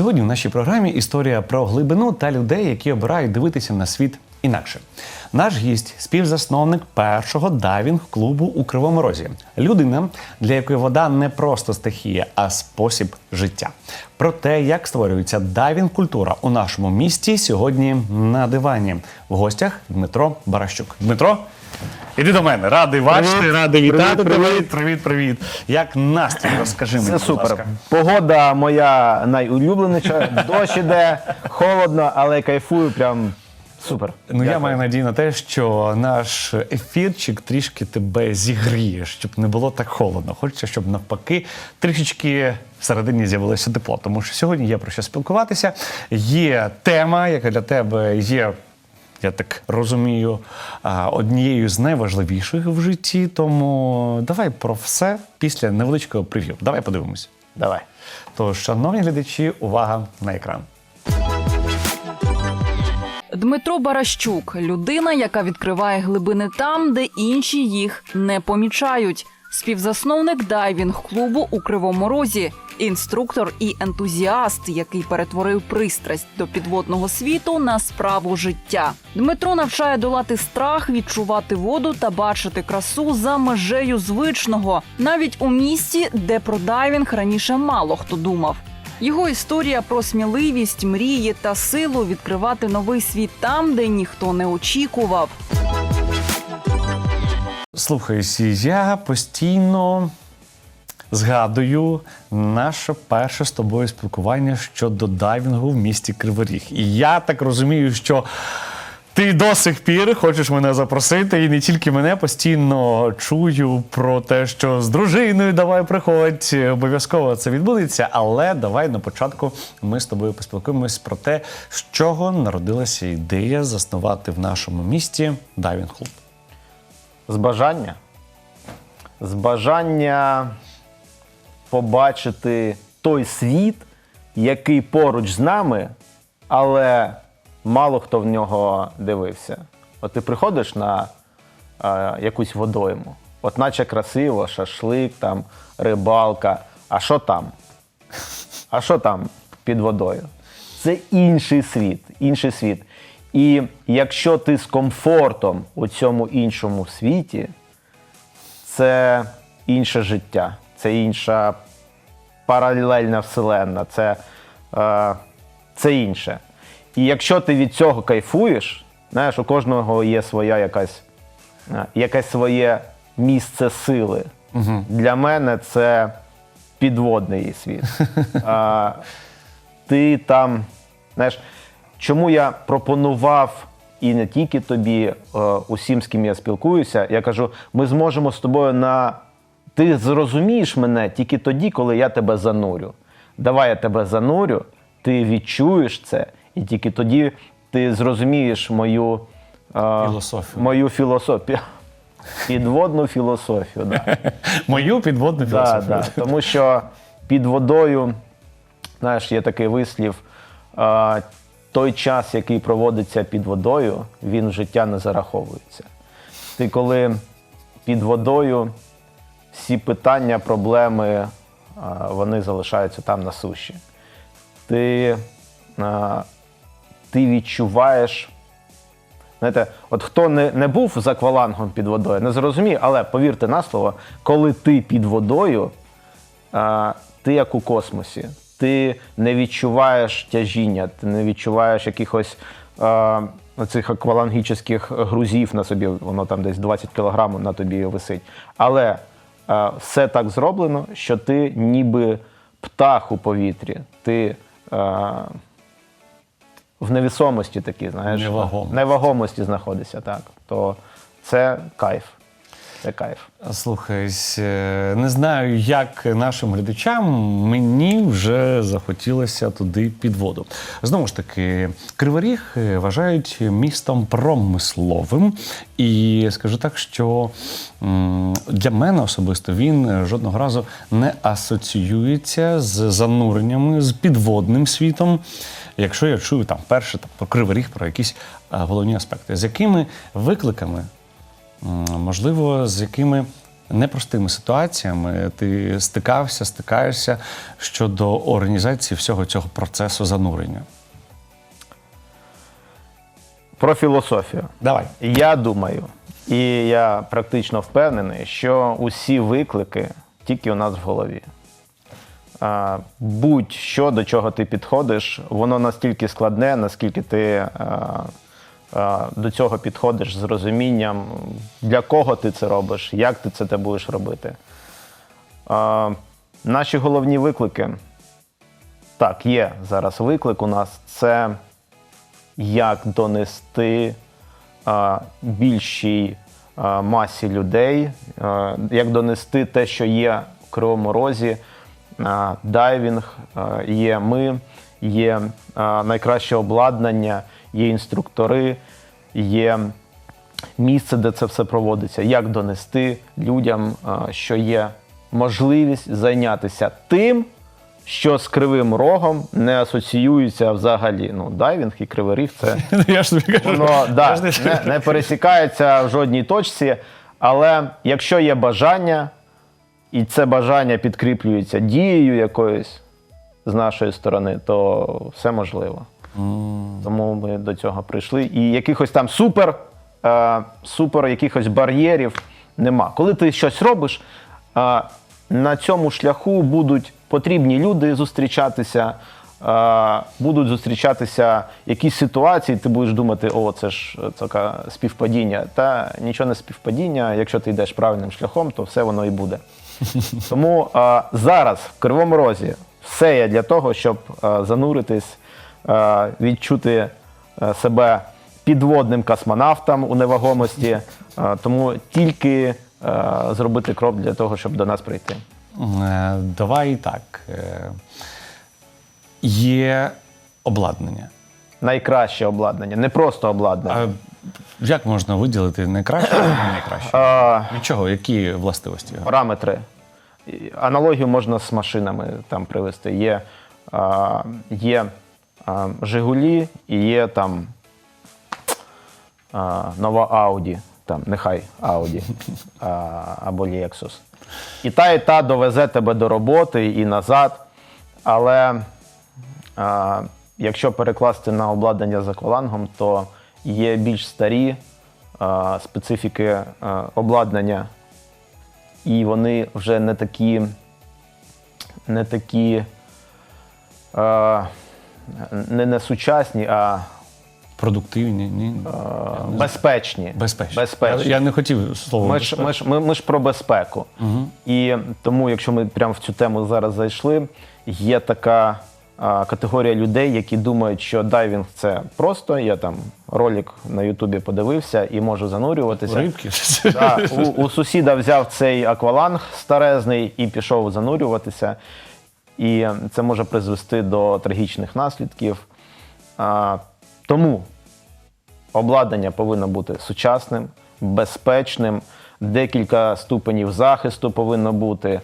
Сьогодні в нашій програмі історія про глибину та людей, які обирають дивитися на світ інакше. Наш гість співзасновник першого дайвінг-клубу у Кривому Розі. Людина, для якої вода не просто стихія, а спосіб життя. Про те, як створюється дайвінг-культура у нашому місті, сьогодні на дивані. В гостях Дмитро Баращук. Дмитро, іди до мене. Радий бачити, радий вітати. Привіт, Привіт, привіт, привіт. Як настрій? Розкажи мені. Це будь супер. ласка. Погода моя найулюбленіша. Дощ іде, холодно, але кайфую прям супер. Ну, я маю надію на те, що наш ефірчик трішки тебе зігріє, щоб не було так холодно. Хочеться, щоб навпаки трішечки всередині з'явилося тепло. Тому що сьогодні є про що спілкуватися. Є тема, яка для тебе є. Я так розумію, однією з найважливіших в житті. Тому давай про все після невеличкого прев'ю. Давай подивимось. Давай. Тож, шановні глядачі, увага на екран. Дмитро Баращук людина, яка відкриває глибини там, де інші їх не помічають. Співзасновник дайвінг-клубу у Кривому Розі, інструктор і ентузіаст, який перетворив пристрасть до підводного світу на справу життя. Дмитро навчає долати страх, відчувати воду та бачити красу за межею звичного, навіть у місті, де про дайвінг раніше мало хто думав. Його історія про сміливість, мрії та силу відкривати новий світ там, де ніхто не очікував. Слухай, я постійно згадую наше перше з тобою спілкування щодо дайвінгу в місті Кривий Ріг. І я так розумію, що ти до сих пір хочеш мене запросити, і не тільки мене постійно чую про те, що з дружиною давай приходь, обов'язково це відбудеться. Але давай на початку ми з тобою поспілкуємось про те, з чого народилася ідея заснувати в нашому місті дайвінг-клуб. З бажання. З бажання побачити той світ, який поруч з нами, але мало хто в нього дивився. От ти приходиш на е, якусь водойму, от наче красиво, шашлик, там, рибалка. А що там? А що там під водою? Це інший світ, інший світ. І якщо ти з комфортом у цьому іншому світі, це інше життя, це інша паралельна вселенна, це, е, це інше. І якщо ти від цього кайфуєш, знаєш, у кожного є своя якась, е, якесь своє місце сили. Для мене це підводний світ. А, ти там, знаєш, чому я пропонував і не тільки тобі, е, усім, з ким я спілкуюся, я кажу, ми зможемо з тобою на. Ти зрозумієш мене тільки тоді, коли я тебе занурю. Давай я тебе занурю, ти відчуєш це, і тільки тоді ти зрозумієш мою е, Філософію. Мою філософію. Підводну філософію. Да. Мою підводну філософію. да. Тому що під водою, знаєш, є такий вислів. А, той час, який проводиться під водою, він в життя не зараховується. Ти коли під водою всі питання, проблеми, вони залишаються там на суші. Ти, ти відчуваєш. Знаєте, от хто не, не був за аквалангом під водою, не зрозуміє, але повірте на слово, коли ти під водою, ти як у космосі, ти не відчуваєш тяжіння, ти не відчуваєш якихось а, цих аквалангічних грузів на собі, воно там десь 20 кг на тобі висить. Але а, все так зроблено, що ти ніби птах у повітрі. Ти а, в невісомості такі, знаєш, Невагомості. невагомості знаходишся, так. То це кайф. Це кайф. Слухай, е, не знаю, як нашим глядачам, мені вже захотілося туди під воду. Знову ж таки, Кривий Ріг е, вважають містом промисловим. І скажу так, що для мене особисто він жодного разу не асоціюється з зануреннями, з підводним світом. Якщо я чую там перше там, про Кривий Ріг, про якісь головні аспекти, з якими викликами можливо, з якими непростими ситуаціями ти стикався, стикаєшся щодо організації всього цього процесу занурення? Про філософію. Давай. Я думаю, і я практично впевнений, що усі виклики тільки у нас в голові. Будь-що, до чого ти підходиш, воно настільки складне, наскільки ти до цього підходиш з розумінням, для кого ти це робиш, як ти це будеш робити. Наші головні виклики. Так, є зараз виклик у нас. Це як донести більшій масі людей, як донести те, що є в Кривому Розі, дайвінг, є ми, є найкраще обладнання, є інструктори, є місце, де це все проводиться, як донести людям, що є можливість зайнятися тим, що з кривим рогом не асоціюється взагалі. Ну, дайвінг і кривий ріг це Я ж тобі кажу. воно да, не- не, не пересікається в жодній точці. Але якщо є бажання, і це бажання підкріплюється дією якоюсь з нашої сторони, то все можливо. Тому ми до цього прийшли. І якихось там супер, е, супер якихось бар'єрів нема. Коли ти щось робиш, е, на цьому шляху будуть потрібні люди зустрічатися. е, Будуть зустрічатися якісь ситуації, ти будеш думати, о, це ж е, таке співпадіння. Та нічого не співпадіння. Якщо ти йдеш правильним шляхом, то все воно і буде. Тому е, зараз в Кривому Розі все є для того, щоб е, зануритись, відчути е, себе підводним космонавтом у невагомості. Е, тому тільки е, зробити крок для того, щоб до нас прийти. Е, Давай так. Е, Є обладнання. Найкраще обладнання, не просто обладнання. А як можна виділити найкраще і найкраще? А, Від чого? Які властивості? параметри. Аналогію можна з машинами там привести. Є, а, є Жигулі і є там нова Audi, там, нехай Audi а, або Lexus. І та, і та довезе тебе до роботи і назад. Але а, якщо перекласти на обладнання з аквалангом, то є більш старі а, специфіки а, обладнання і вони вже не такі, не такі е, не, не сучасні, а Продуктивні? Ні? е, безпечні. Безпечні. безпечні. Я, я не хотів слово. Ми ж, ми, ж, ми, ми ж про безпеку. І тому, якщо ми прямо в цю тему зараз зайшли, є така а, категорія людей, які думають, що дайвінг це просто. Я там ролик на Ютубі подивився і можу занурюватися. Рибки. Да, у, у сусіда взяв цей акваланг старезний і пішов занурюватися. І це може призвести до трагічних наслідків. А, тому обладнання повинно бути сучасним, безпечним, декілька ступенів захисту повинно бути.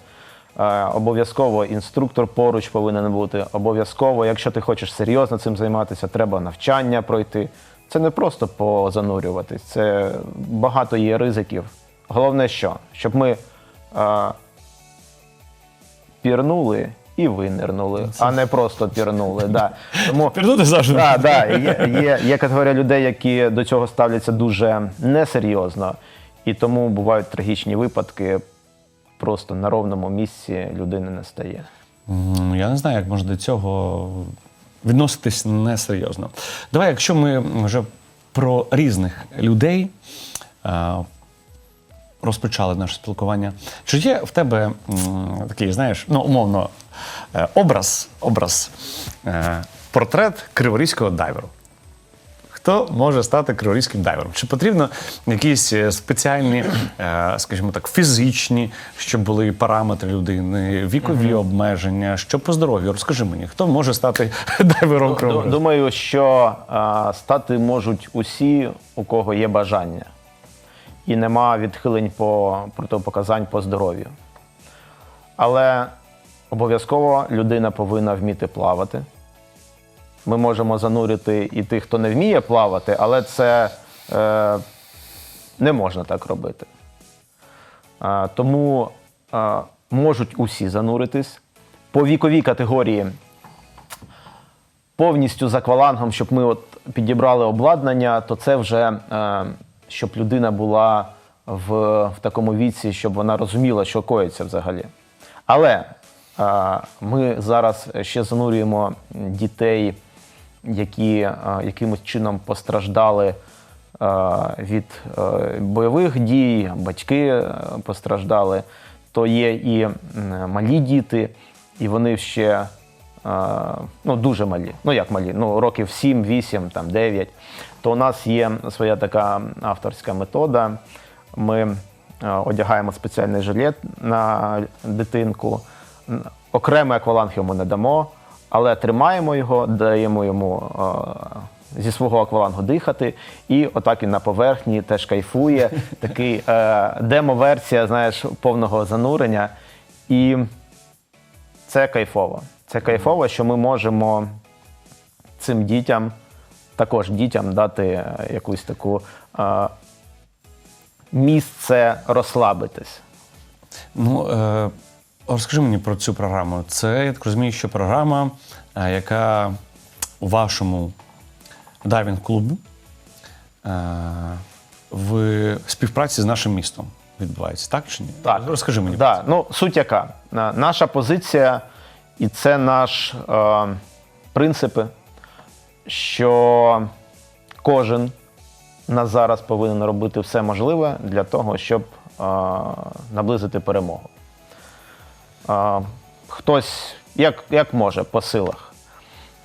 Обов'язково інструктор поруч повинен бути. Обов'язково, якщо ти хочеш серйозно цим займатися, треба навчання пройти. Це не просто позанурюватись, це багато є ризиків. Головне, що? Щоб ми е, пірнули і винирнули, а не просто пірнули. Да. Тому Пірнути завжди. Да, да. Є, є, є категорія людей, які до цього ставляться дуже несерйозно, і тому бувають трагічні випадки. Просто на ровному місці людини не стає. Я не знаю, як можна до цього відноситись несерйозно. Давай, якщо ми вже про різних людей розпочали наше спілкування, чи є в тебе м, такий, знаєш, ну, умовно, е, образ, образ е, портрет криворізького дайверу? Хто може стати криворізьким дайвером? Чи потрібно якісь е, спеціальні, е, скажімо так, фізичні, щоб були параметри людини, вікові обмеження, що по здоров'ю? Розкажи мені, хто може стати дайвером Ду- криворізьким? Думаю, що а, стати можуть усі, у кого є бажання, і нема відхилень по протипоказань по здоров'ю. Але обов'язково людина повинна вміти плавати. Ми можемо занурити і тих, хто не вміє плавати, але це е, не можна так робити. А, Тому а, можуть усі зануритись. По віковій категорії повністю з аквалангом, щоб ми от підібрали обладнання, то це вже е, щоб людина була в, в такому віці, щоб вона розуміла, що коїться взагалі. Але е, ми зараз ще занурюємо дітей, які е, якимось чином постраждали від бойових дій, батьки постраждали, то є і малі діти, і вони ще ну, дуже малі. Ну як малі? Ну, років 7, 8, там, 9. То у нас є своя така авторська метода. Ми е, одягаємо спеціальний жилет на дитинку. Окремий акваланг йому не дамо, але тримаємо його, даємо йому е, зі свого аквалангу дихати, і отак він на поверхні теж кайфує. Такий е, демо-версія, знаєш, повного занурення. І це кайфово. Це кайфово, що ми можемо цим дітям, також дітям дати е, якусь таку е, місце розслабитись. Ну, е, розкажи мені про цю програму. Це, я так розумію, що програма, е, яка у вашому дайвінг-клубі е, в співпраці з нашим містом відбувається, так чи ні? Так. Розкажи мені. Да, ну, суть яка? На- Наша позиція, і це наш е, принципи, що кожен на зараз повинен робити все можливе для того, щоб е, наблизити перемогу. Е, хтось як, як може по силах.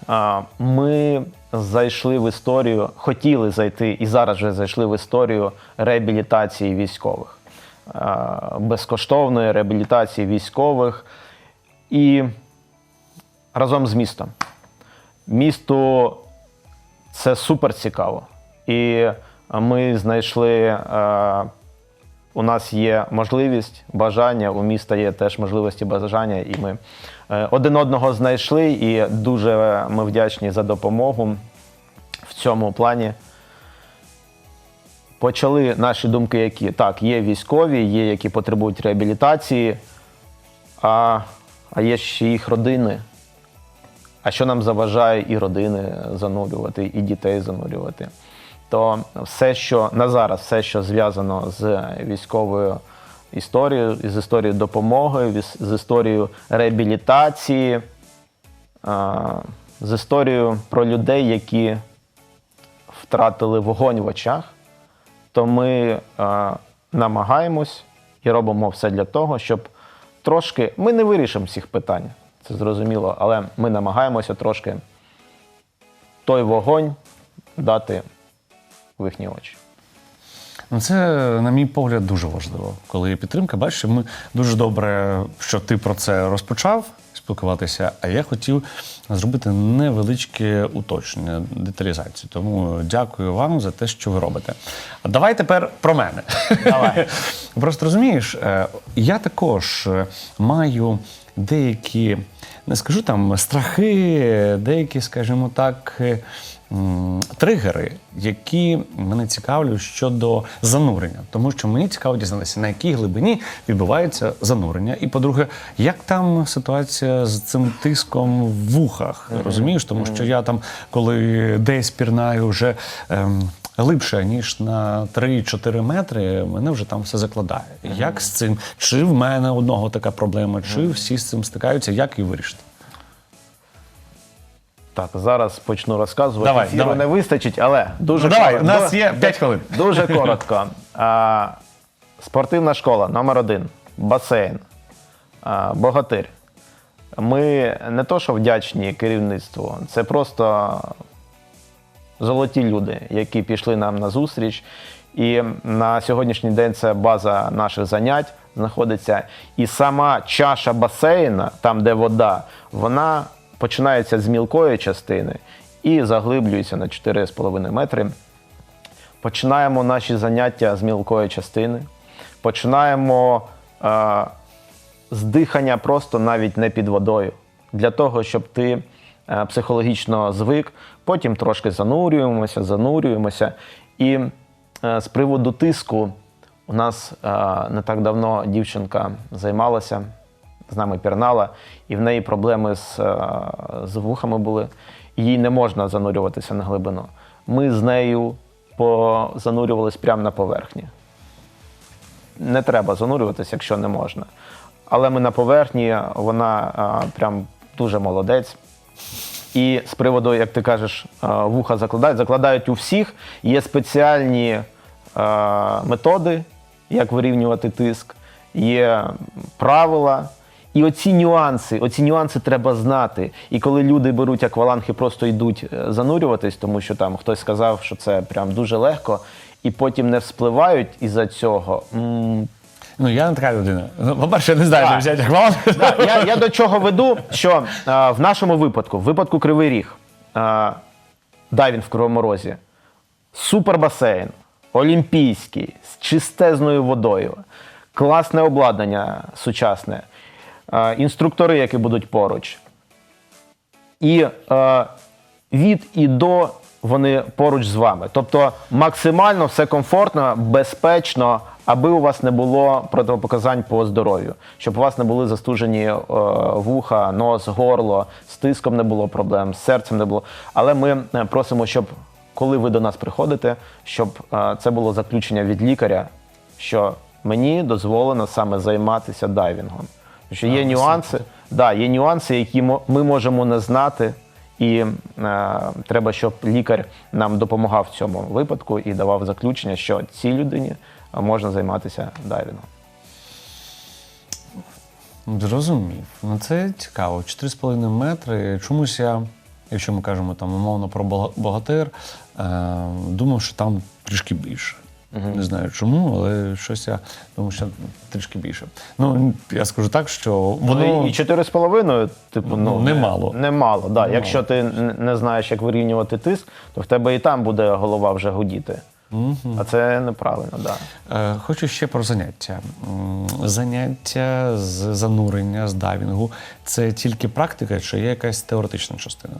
А, Ми зайшли в історію, хотіли зайти і зараз вже зайшли в історію реабілітації військових, А, безкоштовної реабілітації військових і разом з містом. Місту це супер цікаво. І ми знайшли. е, у нас є можливість, бажання, у міста є теж можливості бажання, і ми е, один одного знайшли, і дуже ми вдячні за допомогу в цьому плані. Почали наші думки, які так, є військові, є які потребують реабілітації, а, а є ще їх родини. А що нам заважає і родини занурювати, і дітей занурювати? То все, що на зараз, все, що зв'язано з військовою історією, з історією допомоги, з історією реабілітації, з історією про людей, які втратили вогонь в очах, то ми намагаємось і робимо все для того, щоб трошки. Ми не вирішимо всіх питань, це зрозуміло, але ми намагаємося трошки той вогонь дати в їхні очі. Ну, це, на мій погляд, дуже важливо, коли є підтримка. Бачиш, ми дуже добре, що ти про це розпочав спілкуватися, а я хотів зробити невеличке уточнення, деталізацію. Тому дякую вам за те, що ви робите. А давай тепер про мене. Давай. Просто розумієш, е, я також е, маю деякі, не скажу там страхи, деякі, скажімо так, е, тригери, які мене цікавлять щодо занурення. Тому що мені цікаво дізнатися, на якій глибині відбувається занурення. І, по-друге, як там ситуація з цим тиском в вухах, розумієш? Тому що я там, коли десь пірнаю вже. Ем, глибше, ніж на 3-4 метри, мене вже там все закладає. Як з цим? Чи в мене одного така проблема, чи всі з цим стикаються, як її вирішити? Так, зараз почну розказувати. Давай, Ефіру давай. не вистачить, але дуже Ну, давай, у нас є 5 хвилин. Дуже коротко. А, спортивна школа номер один, басейн, а, богатир. Ми не то, що вдячні керівництву, це просто золоті люди, які пішли нам на зустріч. І на сьогоднішній день це база наших занять знаходиться. І сама чаша басейна, там де вода, вона починається з мілкої частини і заглиблюється на 4,5 метри. Починаємо наші заняття з мілкої частини. Починаємо е, з дихання просто навіть не під водою. Для того, щоб ти психологічно звик, потім трошки занурюємося, занурюємося. І е, з приводу тиску, У нас е, не так давно дівчинка займалася, з нами пірнала, і в неї проблеми з, е, з вухами були. Їй не можна занурюватися на глибину. Ми з нею позанурювались прямо на поверхні. Не треба занурюватися, якщо не можна. Але ми на поверхні, вона а, прям дуже молодець. І з приводу, як ти кажеш, а, вуха закладають, закладають у всіх. Є спеціальні методи, як вирівнювати тиск, є правила. І оці нюанси, оці нюанси треба знати. І коли люди беруть акваланг і просто йдуть е, занурюватись, тому що там хтось сказав, що це прям дуже легко, і потім не вспливають із-за цього. Ну, я не така людина. Ну, по-перше, я не знаю, де взяти акваланг. Да, я, я до чого веду, що а, в нашому випадку, в випадку Кривий Ріг, а, дайвінг в Кривому Розі, супербасейн, олімпійський, з чистезною водою, класне обладнання сучасне, а, інструктори, які будуть поруч. І е, від і до вони поруч з вами. Тобто максимально все комфортно, безпечно, аби у вас не було протипоказань по здоров'ю, щоб у вас не були застужені е, вуха, нос, горло, з тиском не було проблем, з серцем не було. Але ми е, просимо, щоб коли ви до нас приходите, щоб е, це було заключення від лікаря, що мені дозволено саме займатися дайвінгом. Тому що є нюанси, да, є нюанси, які ми можемо не знати, і е, треба, щоб лікар нам допомагав в цьому випадку і давав заключення, що цій людині можна займатися дайвінгом. Зрозумів. Ну це цікаво. 4,5 метри. Чомусь я, якщо ми кажемо там умовно про богатир, е, думав, що там трішки більше. Не знаю чому, але щось я думаю, що трішки більше. Ну, я скажу так, що воно. Ну, і 4,5, типу, ну, Ну, немало. Немало, да. Якщо ти не знаєш, як вирівнювати тиск, то в тебе і там буде голова вже гудіти. А це неправильно, так. Да. Е, Хочу ще про заняття. Заняття з занурення, з дайвінгу це тільки практика, чи є якась теоретична частина?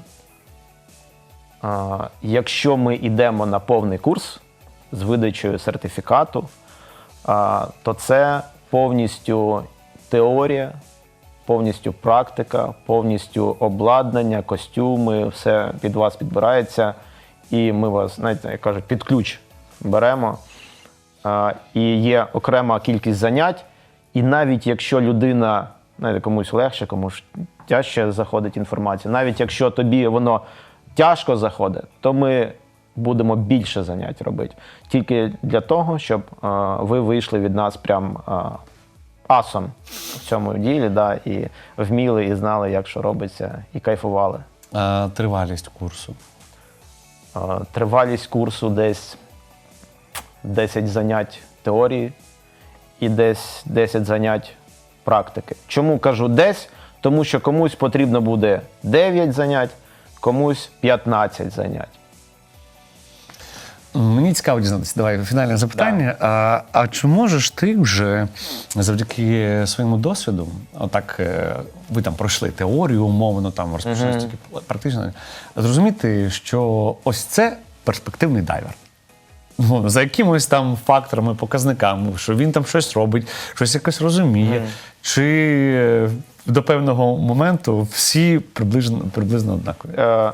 А, Якщо ми йдемо на повний курс з видачею сертифікату, а, то це повністю теорія, повністю практика, повністю обладнання, костюми, все під вас підбирається. І ми вас, знаєте, як кажуть, під ключ беремо. І є окрема кількість занять. І навіть якщо людина, знаєте, комусь легше, комусь тяжче заходить інформація, навіть якщо тобі воно тяжко заходить, то ми будемо більше занять робити. Тільки для того, щоб а, ви вийшли від нас прям а, асом в цьому ділі, да, і вміли, і знали, як що робиться, і кайфували. А, тривалість курсу. А, Тривалість курсу десь 10 занять теорії і десь 10 занять практики. Чому кажу десь? Тому що комусь потрібно буде 9 занять, комусь 15 занять. Мені цікаво дізнатися. Давай фінальне запитання. А, а чи можеш ти вже завдяки своєму досвіду, отак е, ви там пройшли теорію, умовно там розпочали тільки практично, зрозуміти, що ось це перспективний дайвер? Ну, за якимось там факторами, показниками, що він там щось робить, щось якось розуміє, чи е, до певного моменту всі приблизно, приблизно однакові. Е,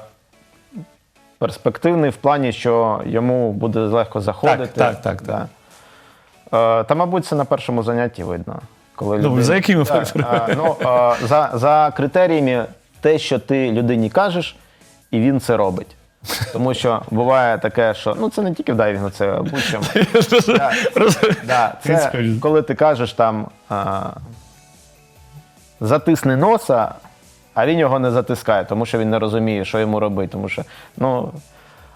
перспективний в плані, що йому буде легко заходити. так, так, Да. Е, та, мабуть, це на першому занятті видно. Коли Ну, за якими факторами? е, ну, е, за, за критеріями, те, що ти людині кажеш, і він це робить. Тому що буває таке, що ну це не тільки в дайвінгу, це будь-чому. Да. Да, це коли ти кажеш там а, затисни носа, а він його не затискає, тому що він не розуміє, що йому робити. Тому що, ну,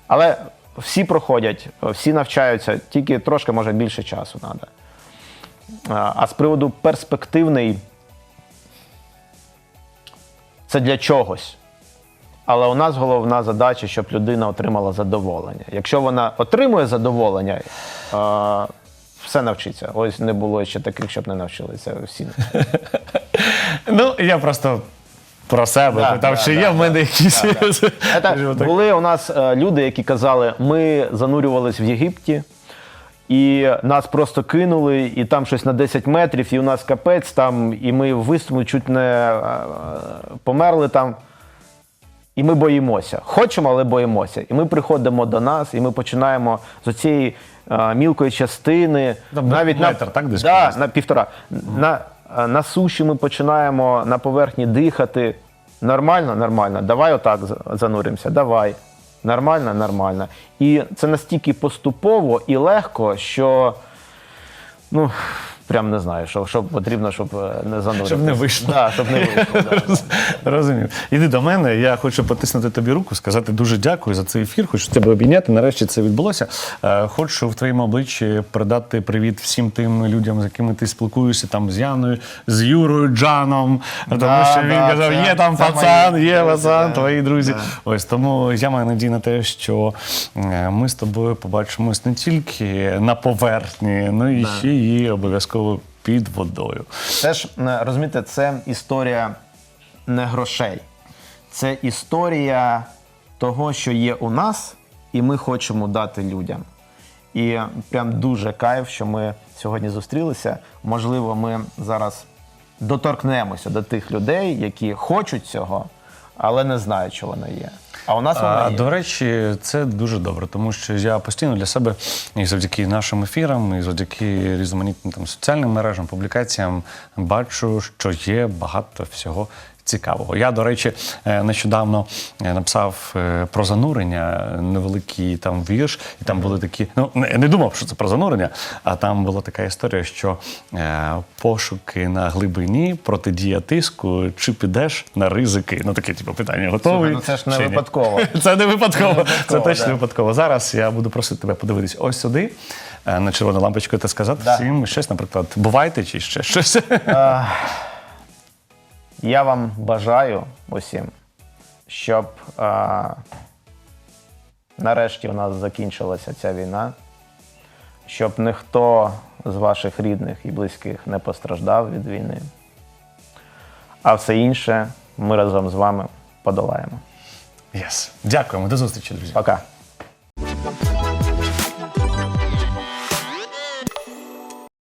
але всі проходять, всі навчаються, тільки трошки, може, більше часу треба. А, а з приводу перспективний, це для чогось. Але у нас головна задача, щоб людина отримала задоволення. Якщо вона отримує задоволення, е, все навчиться. Ось не було ще таких, щоб не навчилися. Всі Ну, я просто про себе Да, питав, да, чи да, є в мене якісь. Скажімо були у нас е, люди, які казали, ми занурювались в Єгипті, і нас просто кинули, і там щось на 10 метрів, і у нас капець там, і ми вистрілили, чуть не е, померли там. І ми боїмося. Хочемо, але боїмося. І ми приходимо до нас, і ми починаємо з цієї мілкої частини. Там навіть метр, на, так, десь да, на півтора. На, е, на суші ми починаємо на поверхні дихати. Нормально, нормально. Давай отак зануримося. Давай. Нормально, нормально. І це настільки поступово і легко, що ну. Прям не знаю, що, що потрібно, щоб е, не зануритися. Щоб не вийшло. Да, щоб не вийшло. да. Розумію. Іди до мене. Я хочу потиснути тобі руку, сказати дуже дякую за цей ефір. Хочу тебе обійняти. Нарешті це відбулося. Е, Хочу в твоєму обличчі передати привіт всім тим людям, з якими ти спілкуєшся, там з Яною, з Юрою, Джаном. Тому Да, що він да, казав: це- є там це пацан, мої є друзі, пацан, да. твої друзі. Да. Ось тому я маю надію на те, що е, ми з тобою побачимось не тільки на поверхні, ну і ще і обов'язково під водою. Це ж е, розумієте, це історія не грошей. Це історія того, що є у нас, і ми хочемо дати людям. І прям дуже кайф, що ми сьогодні зустрілися. Можливо, ми зараз доторкнемося до тих людей, які хочуть цього, але не знаю, що вона є. А у нас вона А, є. до речі, це дуже добре, тому що я постійно для себе і завдяки нашим ефірам, і завдяки різноманітним там соціальним мережам, публікаціям бачу, що є багато всього. Цікавого. Я, до речі, е, нещодавно е, написав е, про занурення невеликий там вірш, і там були такі. Ну не, думав, що це про занурення, а там була така історія, що пошуки на глибині, протидія тиску, чи підеш на ризики? Ну таке типу питання готовий. Ну це ж не випадково. Це не випадково. Це точно випадково. Зараз я буду просити тебе подивитись ось сюди, на червону лампочку, та сказати Да. всім щось, наприклад, бувайте чи ще щось. Я вам бажаю усім, щоб а, нарешті у нас закінчилася ця війна, щоб ніхто з ваших рідних і близьких не постраждав від війни. А все інше ми разом з вами подолаємо. Yes. Дякуємо, до зустрічі, друзі. Пока.